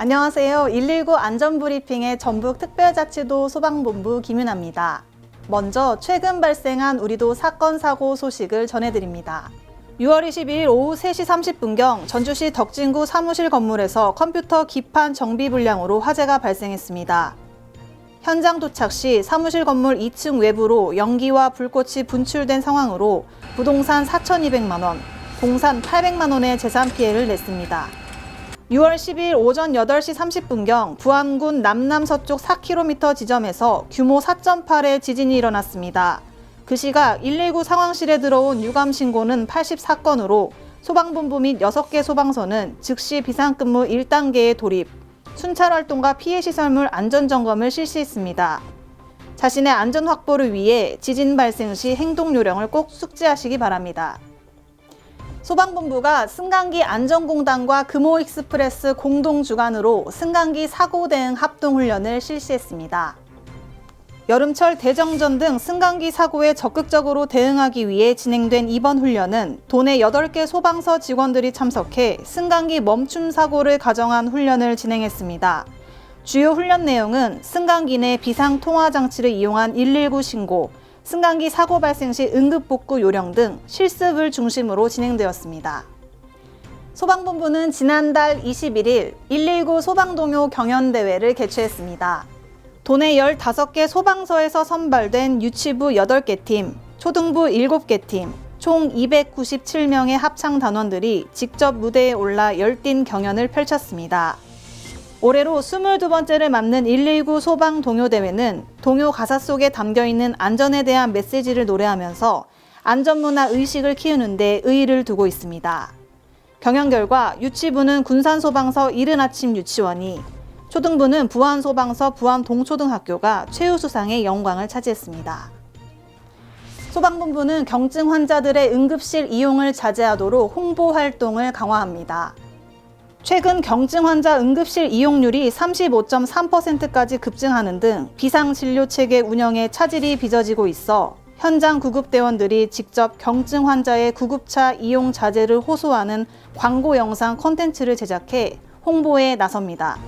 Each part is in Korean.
안녕하세요. 119 안전브리핑의 전북 특별자치도 소방본부 김윤아입니다. 먼저 최근 발생한 우리도 사건 사고 소식을 전해드립니다. 6월 22일 오후 3시 30분경 전주시 덕진구 사무실 건물에서 컴퓨터 기판 정비 불량으로 화재가 발생했습니다. 현장 도착 시 사무실 건물 2층 외부로 연기와 불꽃이 분출된 상황으로 부동산 4,200만 원, 동산 800만 원의 재산 피해를 냈습니다. 6월 10일 오전 8시 30분경 부안군 남남서쪽 4km 지점에서 규모 4.8의 지진이 일어났습니다. 그 시각 119 상황실에 들어온 유감 신고는 84건으로 소방본부 및 6개 소방서는 즉시 비상근무 1단계에 돌입, 순찰 활동과 피해 시설물 안전 점검을 실시했습니다. 자신의 안전 확보를 위해 지진 발생 시 행동 요령을 꼭 숙지하시기 바랍니다. 소방본부가 승강기 안전공단과 금호익스프레스 공동 주관으로 승강기 사고 대응 합동 훈련을 실시했습니다. 여름철 대정전 등 승강기 사고에 적극적으로 대응하기 위해 진행된 이번 훈련은 도내 8개 소방서 직원들이 참석해 승강기 멈춤 사고를 가정한 훈련을 진행했습니다. 주요 훈련 내용은 승강기 내 비상 통화 장치를 이용한 119 신고, 승강기 사고 발생 시 응급 복구 요령 등 실습을 중심으로 진행되었습니다. 소방본부는 지난달 21일 119 소방동요 경연대회를 개최했습니다. 도내 15개 소방서에서 선발된 유치부 8개 팀, 초등부 7개 팀, 총 297명의 합창 단원들이 직접 무대에 올라 열띤 경연을 펼쳤습니다. 올해로 22번째를 맞는 119 소방 동요 대회는 동요 가사 속에 담겨 있는 안전에 대한 메시지를 노래하면서 안전문화 의식을 키우는 데 의의를 두고 있습니다. 경연 결과 유치부는 군산소방서 이른 아침 유치원이 초등부는 부안소방서 부안동초등학교가 최우수상의 영광을 차지했습니다. 소방본부는 경증 환자들의 응급실 이용을 자제하도록 홍보 활동을 강화합니다. 최근 경증 환자 응급실 이용률이 35.3%까지 급증하는 등 비상진료 체계 운영에 차질이 빚어지고 있어 현장 구급대원들이 직접 경증 환자의 구급차 이용 자제를 호소하는 광고 영상 콘텐츠를 제작해 홍보에 나섭니다.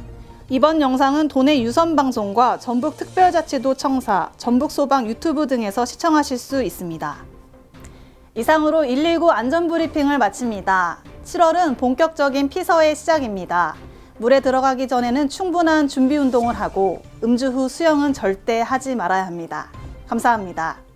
이번 영상은 도내 유선 방송과 전북 특별자치도 청사, 전북 소방 유튜브 등에서 시청하실 수 있습니다. 이상으로 119 안전브리핑을 마칩니다. 7월은 본격적인 피서의 시작입니다. 물에 들어가기 전에는 충분한 준비 운동을 하고 음주 후 수영은 절대 하지 말아야 합니다. 감사합니다.